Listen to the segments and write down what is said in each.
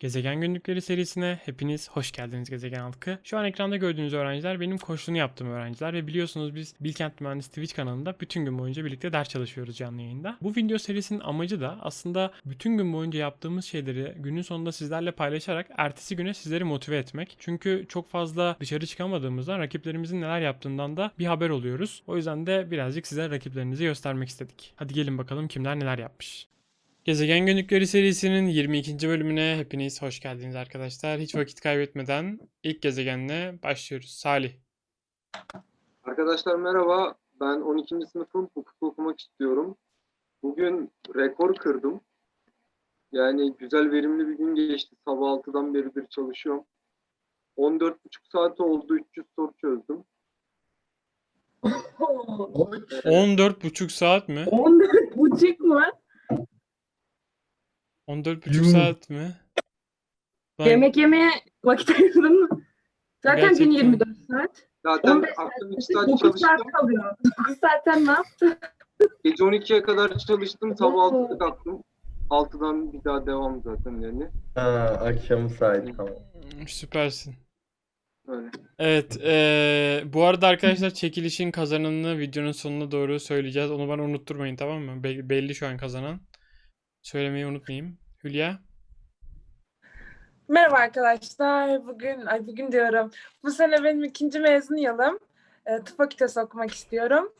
Gezegen Günlükleri serisine hepiniz hoş geldiniz Gezegen halkı. Şu an ekranda gördüğünüz öğrenciler benim koçluğunu yaptığım öğrenciler ve biliyorsunuz biz Bilkent Mühendis Twitch kanalında bütün gün boyunca birlikte ders çalışıyoruz canlı yayında. Bu video serisinin amacı da aslında bütün gün boyunca yaptığımız şeyleri günün sonunda sizlerle paylaşarak ertesi güne sizleri motive etmek. Çünkü çok fazla dışarı çıkamadığımızdan rakiplerimizin neler yaptığından da bir haber oluyoruz. O yüzden de birazcık size rakiplerinizi göstermek istedik. Hadi gelin bakalım kimler neler yapmış. Gezegen Günlükleri serisinin 22. bölümüne hepiniz hoş geldiniz arkadaşlar. Hiç vakit kaybetmeden ilk gezegenle başlıyoruz. Salih. Arkadaşlar merhaba. Ben 12. sınıfım hukuk okumak istiyorum. Bugün rekor kırdım. Yani güzel verimli bir gün geçti. Sabah 6'dan beridir çalışıyorum. 14,5 saat oldu. 300 soru çözdüm. 14,5 saat mi? 14 buçuk mu? 14,5 Yuh. saat mi? Ben- Yemek yemeye vakit ayırdın mı? Zaten Gerçekten. gün 24 saat. Zaten 15 akşam 2 saat, saat 9 saat çalıştım. kalıyor. 9 saatten ne yaptın? Gece 12'ye kadar çalıştım. Sabah 6'da kalktım. 6'dan bir daha devam zaten yani. Ha, akşam saati tamam. Süpersin. Öyle. Evet, eee, bu arada arkadaşlar çekilişin kazananını videonun sonuna doğru söyleyeceğiz. Onu bana unutturmayın tamam mı? Be- belli şu an kazanan. Söylemeyi unutmayayım. Hülya. Merhaba arkadaşlar. Bugün, ay bugün diyorum. Bu sene benim ikinci mezun yılım. E, tıp fakültesi okumak istiyorum.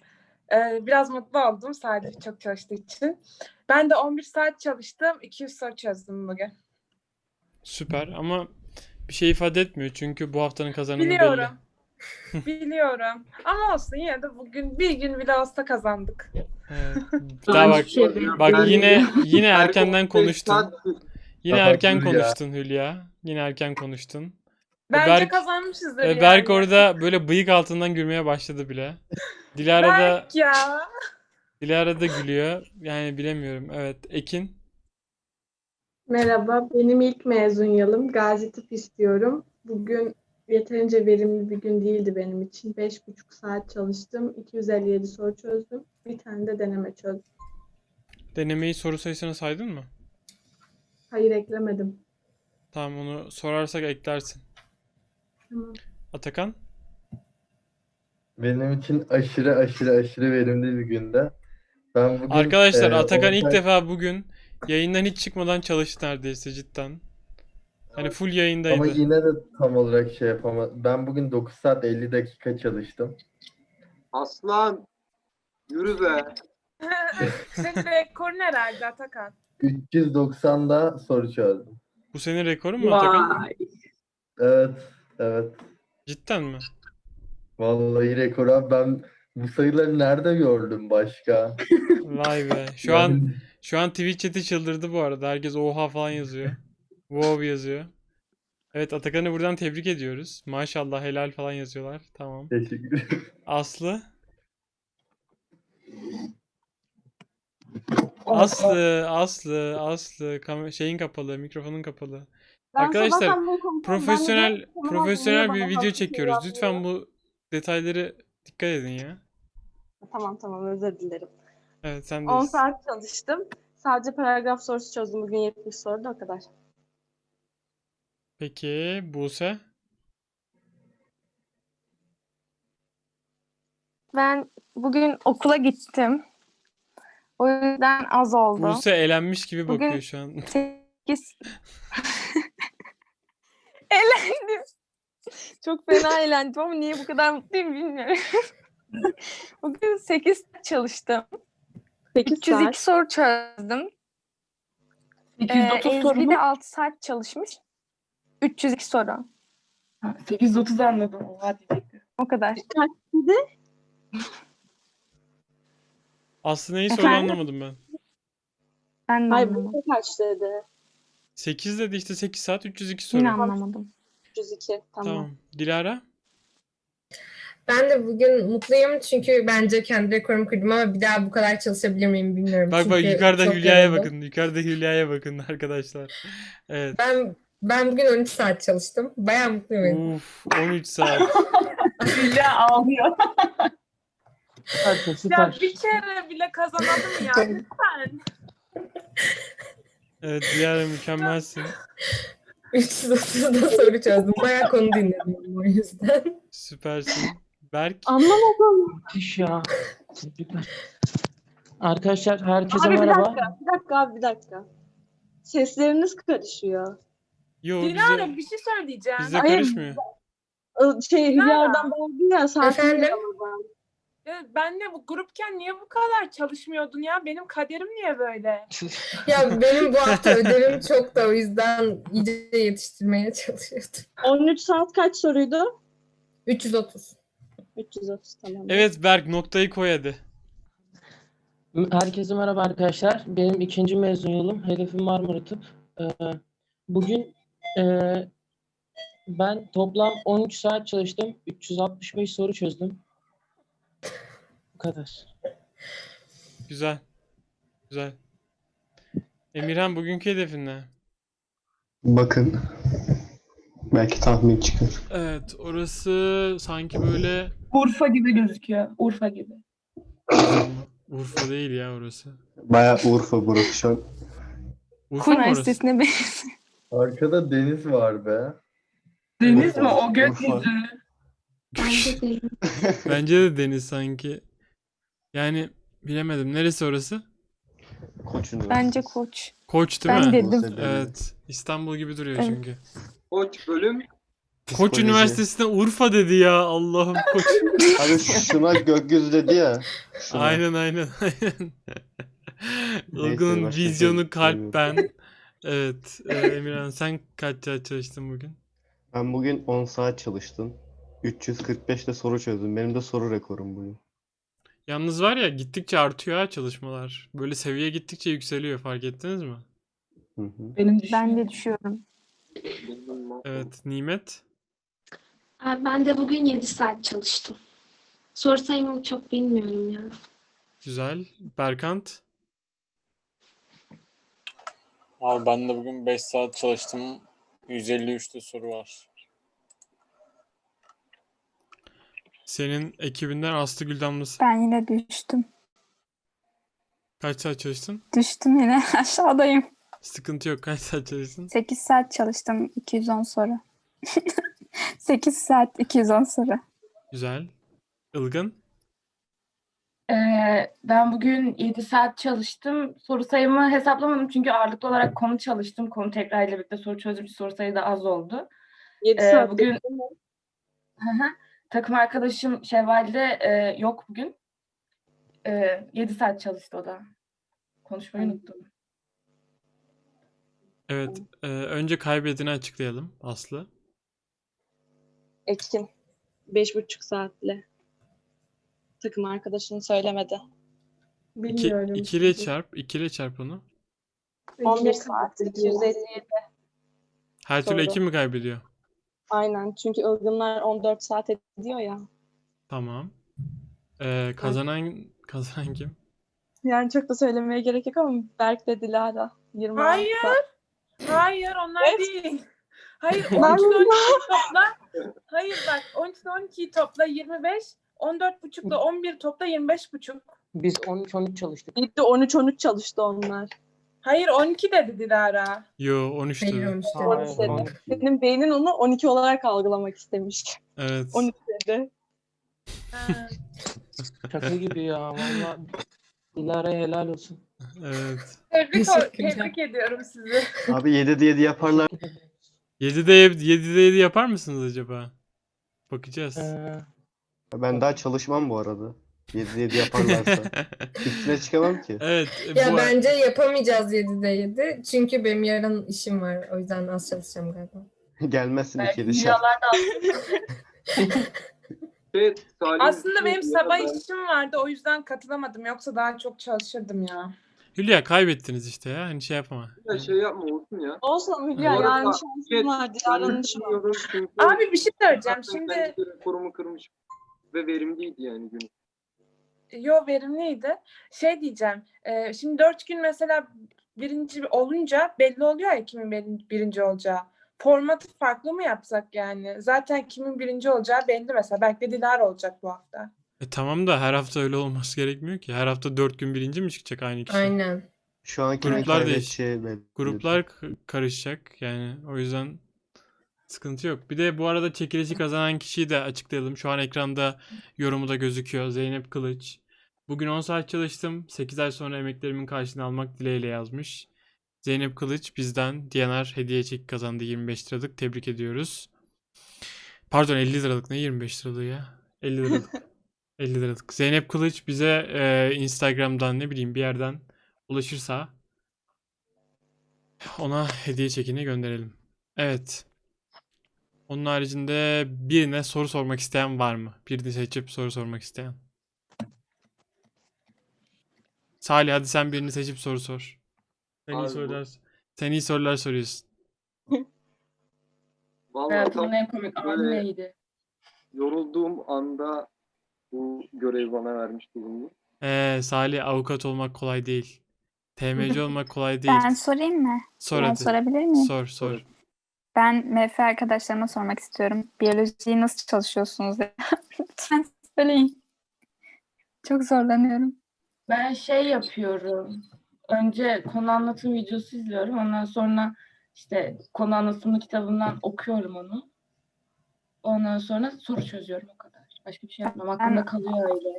E, biraz mutlu oldum sadece çok çalıştığı için. Ben de 11 saat çalıştım. 200 soru çözdüm bugün. Süper ama bir şey ifade etmiyor çünkü bu haftanın kazananı belli. Biliyorum. Biliyorum. Ama olsun yine de bugün bir gün bile olsa kazandık. Evet. Daha bak şey bak yine yine erkenden 15 konuştun. Yine erken konuştun Hülya. Yine erken konuştun. Bence Berk- kazanmışızdır E, yani. Berk orada böyle bıyık altından gülmeye başladı bile. Dilara da Berk ya. Dilara da gülüyor. Yani bilemiyorum. Evet. Ekin. Merhaba, benim ilk mezun yılım. Gazi Tıp istiyorum. Bugün yeterince verimli bir gün değildi benim için. Beş buçuk saat çalıştım. 257 soru çözdüm. Bir tane de deneme çözdüm. Denemeyi soru sayısına saydın mı? Hayır eklemedim. Tamam onu sorarsak eklersin. Tamam. Atakan. Benim için aşırı aşırı aşırı verimli bir günde. Ben bugün Arkadaşlar e, Atakan ilk defa bugün yayından hiç çıkmadan çalıştı neredeyse cidden. Hani full ama yayındaydı. yine de tam olarak şey yapamadım. Ben bugün 9 saat 50 dakika çalıştım. Aslan. Yürü be. Senin rekorun herhalde Atakan. 390'da soru çözdüm. Bu senin rekorun mu Atakan? Vay. Evet, evet. Cidden mi? Vallahi rekor abi ben bu sayıları nerede gördüm başka? Vay be. Şu an şu an Twitch chat'i çıldırdı bu arada. Herkes oha falan yazıyor. Wow yazıyor. Evet Atakan'ı buradan tebrik ediyoruz. Maşallah helal falan yazıyorlar. Tamam. teşekkür ederim. Aslı. Aslı, Aslı, Aslı. Kam- şeyin kapalı, mikrofonun kapalı. Arkadaşlar profesyonel profesyonel bir video çekiyoruz. Lütfen bu detayları dikkat edin ya. Tamam tamam özür dilerim. Evet sen 10 saat çalıştım. Sadece paragraf sorusu çözdüm. Bugün 70 soru da o kadar. Peki Buse. Ben bugün okula gittim. O yüzden az oldu. Buse elenmiş gibi Bugün- bakıyor şu an. 8 Eğlendim. Çok fena eğlendim ama niye bu kadar mutluyum bilmiyorum. Bugün 8 çalıştım. 8 302 saat. soru çözdüm. Ee, 830 soru Ezgi de mu? 6 saat çalışmış. 302 soru. Ha, 830 anladım. Oha diyecektim. O kadar. Aslı neyi soru Efendim? anlamadım ben. Ben de Hayır anlamadım. bu kaç dedi? 8 dedi işte 8 saat 302 soru. Yine anlamadım. 302. Tamam. Tamam. Dilara? Ben de bugün mutluyum çünkü bence kendi rekorumu kırdım ama bir daha bu kadar çalışabilir miyim bilmiyorum. Bak bak Çünkü yukarıda çok Hülya'ya yoruldum. bakın. Yukarıda Hülya'ya bakın arkadaşlar. Evet. Ben ben bugün 13 saat çalıştım. Bayağı mutluyum. Uf 13 saat. Hülya ağlıyor. Ya bir kere bile kazanalım ya lütfen. Evet Dilara mükemmelsin. 330'da soru çözdüm. Bayağı konu dinledim o yüzden. Süpersin. Berk. Anlamadım. Müthiş ya. Tebrikler. Arkadaşlar herkese Abi bir merhaba. dakika, bir dakika abi bir dakika. Sesleriniz karışıyor. Yo Dilara bize, bir şey söyleyeceğim. bize Hayır. karışmıyor. Ee, Şey Hülya'dan bağırdın ya sen Efendim? Ya benle bu grupken niye bu kadar çalışmıyordun ya? Benim kaderim niye böyle? Ya benim bu hafta ödevim çok da o yüzden iyice yetiştirmeye çalışıyordum. 13 saat kaç soruydu? 330. 330 tamam. Evet Berk noktayı koy hadi. Herkese merhaba arkadaşlar. Benim ikinci mezun yılım. Hedefim Marmara Tıp. Ee, bugün ee, ben toplam 13 saat çalıştım. 365 soru çözdüm. Bu kadar. Güzel. Güzel. Emirhan bugünkü hedefin ne? Bakın. Belki tahmin çıkar. Evet orası sanki böyle Urfa gibi gözüküyor. Urfa gibi. Urfa değil ya orası. Bayağı Urfa burası şu an. Urfa mı orası? Benziyor. Arkada deniz var be. Deniz mi? O gökyüzü. Urfa. Bence de deniz sanki. Yani bilemedim. Neresi orası? Koç Üniversitesi. Bence koç. Koç değil Ben mi? dedim. Evet. İstanbul gibi duruyor Evet. çünkü. Koç bölüm Koç Psikoloji. Üniversitesi'ne Urfa dedi ya. Allah'ım koç. Abi şuna gökyüzü dedi ya. Şuna. aynen aynen aynen. Neyse, Ilgın'ın başka şey vizyonu kalp ben. Evet. e, Emirhan sen kaç saat çalıştın bugün? Ben bugün 10 saat çalıştım. 345 de soru çözdüm. Benim de soru rekorum bugün. Yalnız var ya gittikçe artıyor ha çalışmalar. Böyle seviye gittikçe yükseliyor fark ettiniz mi? Hı hı. Benim. Ben de düşüyorum. Evet. Nimet. Abi Ben de bugün 7 saat çalıştım. Soru sayımı çok bilmiyorum ya. Güzel. Berkant. Abi ben de bugün 5 saat çalıştım. 153'te soru var. Senin ekibinden Aslı Güldamlısı. Ben yine düştüm. Kaç saat çalıştın? Düştüm yine aşağıdayım. Sıkıntı yok. Kaç saat çalıştın? 8 saat çalıştım 210 soru. 8 saat 210 soru. Güzel. Ilgın. Ee, ben bugün 7 saat çalıştım. Soru sayımı hesaplamadım çünkü ağırlıklı olarak konu çalıştım. Konu tekrarıyla birlikte soru çözdüm. Soru sayı da az oldu. 7 Ee, saat bugün-. Takım arkadaşım Şevval'de e, yok bugün. E, 7 saat çalıştı o da. Konuşmayı unuttum. Evet. e, önce kaybedeni açıklayalım. Aslı. Ekin. 5,5 saatle. Takım arkadaşını söylemedi. İki, Bilmiyorum. ikile çarp. ikile çarp onu. 11 saat 257. Her türlü Doğru. iki mi kaybediyor? Aynen. Çünkü ılgınlar 14 saat ediyor ya. Tamam. E, kazanan kazanan kim? Yani çok da söylemeye gerek yok ama Berk de Dilara. 26 Hayır. saat. Hayır onlar Evet. değil. Hayır 13 Ben 12'yi topla. Hayır bak 13 12'yi topla 25. 14 buçukla 11 topla 25 buçuk. Biz 13-13 çalıştık. Gitti 13-13 çalıştı onlar. Hayır 12 dedi Dilara. Yo 13 Hayır dedi. 13 Hayır, dedim. dedi. 13. Senin beynin onu 12 olarak algılamak istemiş. Evet. 13 dedi. Ha. Şaka gibi ya. Valla Dilara'ya helal olsun. Evet. Tebrik, Teşekkürler. tebrik ediyorum sizi. Abi 7'de 7 yaparlar. 7'de 7'de 7 yapar mısınız acaba? Bakacağız. Ee, Ben daha çalışmam bu arada. 7'de 7 yaparlarsa. Üstüne çıkamam ki. evet. Ya bu bence yapamayacağız 7'de 7. Çünkü benim yarın işim var. O yüzden az çalışacağım galiba. Gelmezsin Belki 2'de şart. rüyalar da Şey, Salim, Aslında benim sabah ben- işim vardı o yüzden katılamadım. Yoksa daha çok çalışırdım ya. Hülya kaybettiniz işte ya. Hani şey yapma. Ya şey yapma olsun ya. Olsun Hülya Bu arada yarın evet, şansın var. Ben Dilara'nın işi var. Abi bir şey söyleyeceğim. Şimdi rekorumu kırmış ve verimliydi yani gün. Yo verimliydi. Şey diyeceğim. e, şimdi dört gün mesela birinci olunca belli oluyor ya kimin birin- birinci olacağı. Formatı farklı mı yapsak yani? Zaten kimin birinci olacağı belli mesela. Belki de Dilara olacak bu hafta. E tamam da her hafta öyle olması gerekmiyor ki. Her hafta 4 gün birinci mi çıkacak aynı kişi? Aynen. Şu anki Gruplar belli. Gruplar karışacak yani o yüzden Sıkıntı yok. Bir de bu arada çekilişi kazanan kişiyi de açıklayalım. Şu an ekranda yorumu da gözüküyor. Zeynep Kılıç. Bugün 10 saat çalıştım. 8 ay sonra emeklerimin karşılığını almak dileğiyle yazmış. Zeynep Kılıç bizden DNR hediye çeki kazandı 25 liralık. Tebrik ediyoruz. Pardon 50 liralık ne 25 liralığı ya? 50 liralık. 50 liralık. Zeynep Kılıç bize e, Instagram'dan ne bileyim bir yerden ulaşırsa ona hediye çekini gönderelim. Evet. Onun haricinde birine soru sormak isteyen var mı? Birini seçip soru sormak isteyen. Salih hadi sen birini seçip soru sor. Sen iyi Abi bu- sorular, sen iyi sorular soruyorsun. Vallahi Hayatımın en komik anı böyle- neydi? yorulduğum anda bu görevi bana vermiş bulundu. Ee, Salih avukat olmak kolay değil. TMC olmak kolay değil. Ben sorayım mı? Sor ben hadi. sorabilir miyim? Sor sor. Ben MF arkadaşlarıma sormak istiyorum. Biyolojiyi nasıl çalışıyorsunuz. Lütfen söyleyin. Çok zorlanıyorum. Ben şey yapıyorum. Önce konu anlatım videosu izliyorum. Ondan sonra işte konu anlatımı kitabından okuyorum onu. Ondan sonra soru çözüyorum o kadar. Başka bir şey yapmam. Aklımda kalıyor öyle.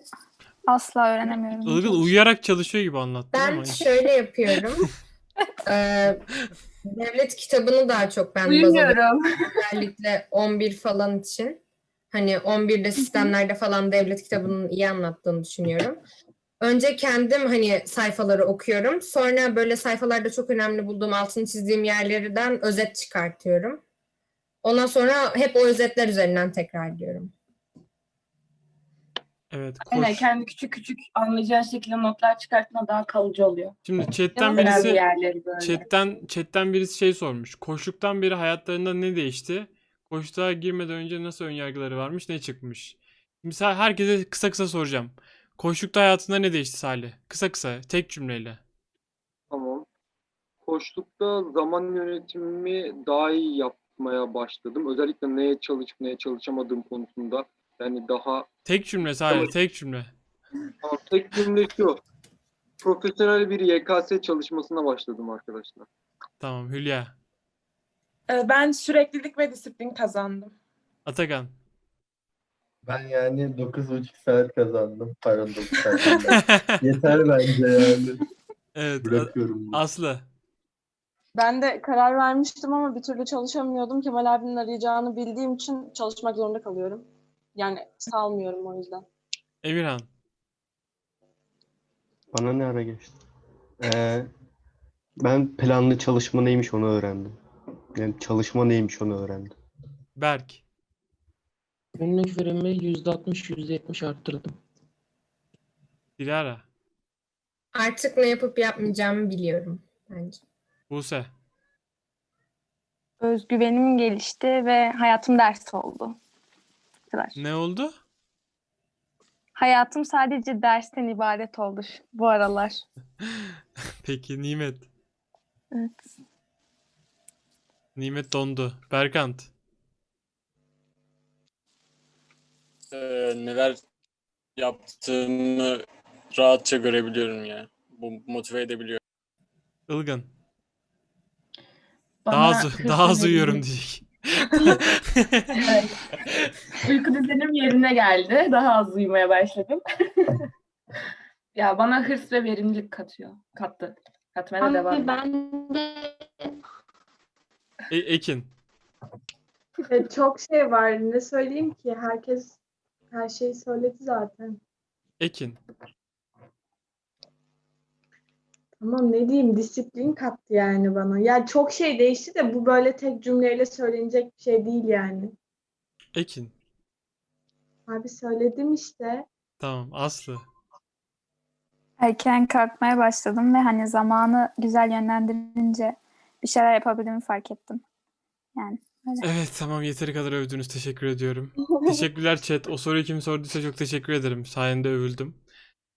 Asla öğrenemiyorum. Ilgın uyuyarak çalışıyor gibi anlattın Ben ama. şöyle yapıyorum. Ee, devlet kitabını daha çok ben alıyorum. Özellikle 11 falan için. Hani 11'de sistemlerde falan devlet kitabının iyi anlattığını düşünüyorum. Önce kendim hani sayfaları okuyorum. Sonra böyle sayfalarda çok önemli bulduğum, altını çizdiğim yerlerden özet çıkartıyorum. Ondan sonra hep o özetler üzerinden tekrarlıyorum. Evet. Aynen Koş. kendi küçük küçük anlayacağın şekilde notlar çıkartma daha kalıcı oluyor. Şimdi chatten birisi yerleri böyle. chatten chatten birisi şey sormuş. Koştuktan beri hayatlarında ne değişti? Koştuğa girmeden önce nasıl önyargıları varmış, ne çıkmış? Mesela herkese kısa kısa soracağım. Koştukta hayatında ne değişti Salih? Kısa kısa, tek cümleyle. Tamam. Koştukta zaman yönetimimi daha iyi yapmaya başladım. Özellikle neye çalışıp neye çalışamadığım konusunda. Yani daha Tek cümle Salih, tek cümle. Tamam, tek cümle şu. Profesyonel bir YKS çalışmasına başladım arkadaşlar. Tamam, Hülya. Ee, Ben süreklilik ve disiplin kazandım. Atakan. Ben yani 9,5 saat kazandım. Pardon 9 saat. Yeter bence yani. Evet. A- Bırakıyorum. bunu. Aslı. Ben de karar vermiştim ama bir türlü çalışamıyordum. Kemal abinin arayacağını bildiğim için çalışmak zorunda kalıyorum. Yani salmıyorum o yüzden. Emirhan. Bana ne ara geçti? Ee, ben planlı çalışma neymiş onu öğrendim. Yani çalışma neymiş onu öğrendim. Berk. Günlük verimi %60, %70 arttırdım. Dilara. Artık ne yapıp yapmayacağımı biliyorum bence. Buse. Özgüvenim gelişti ve hayatım ders oldu. Kadar. Ne oldu? Hayatım sadece dersten ibaret oldu bu aralar. Peki Nimet. Evet. Nimet dondu. Berkant. Ee, neler yaptığımı rahatça görebiliyorum yani. Bu motive edebiliyor. Ilgın. Bana Daha az, daha az uyuyorum diyecek. Evet. Uyku düzenim yerine geldi. Daha az uyumaya başladım. ya bana hırs ve verimlilik katıyor. Kattı. Katmaya da devam Abi ben de E- Ekin. E, çok şey var. Ne söyleyeyim ki? Herkes her şeyi söyledi zaten. Ekin. Tamam ne diyeyim? Disiplin kattı yani bana. Ya çok şey değişti de bu böyle tek cümleyle söylenecek bir şey değil yani. Ekin. Abi söyledim işte. Tamam. Aslı. Erken kalkmaya başladım ve hani zamanı güzel yönlendirince bir şeyler yapabildiğimi fark ettim. Yani öyle. Evet tamam yeteri kadar övdünüz. Teşekkür ediyorum. Teşekkürler chat. O soruyu kim sorduysa çok teşekkür ederim. Sayende övüldüm.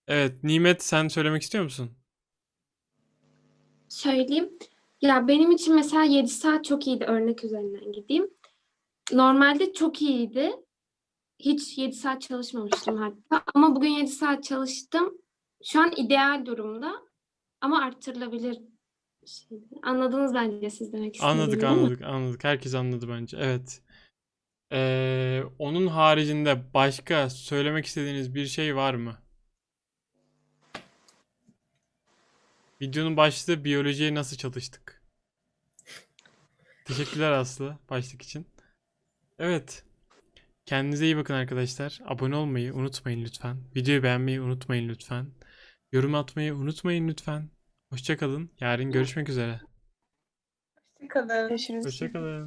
Evet Nimet sen söylemek istiyor musun? Söyleyeyim. Ya benim için mesela 7 saat çok iyiydi örnek üzerinden gideyim. Normalde çok iyiydi. Hiç 7 saat çalışmamıştım hatta. Ama bugün 7 saat çalıştım. Şu an ideal durumda. Ama arttırılabilir. Anladınız bence siz demek istediğimi. Anladık anladık anladık. Herkes anladı bence. Evet. Ee, onun haricinde başka söylemek istediğiniz bir şey var mı? Videonun başlığı biyolojiye nasıl çalıştık? Teşekkürler Aslı başlık için. Evet. Kendinize iyi bakın arkadaşlar. Abone olmayı unutmayın lütfen. Videoyu beğenmeyi unutmayın lütfen. Yorum atmayı unutmayın lütfen. Hoşça kalın. Yarın görüşmek üzere. Hoşçakalın. Görüşürüz. Hoşça kalın.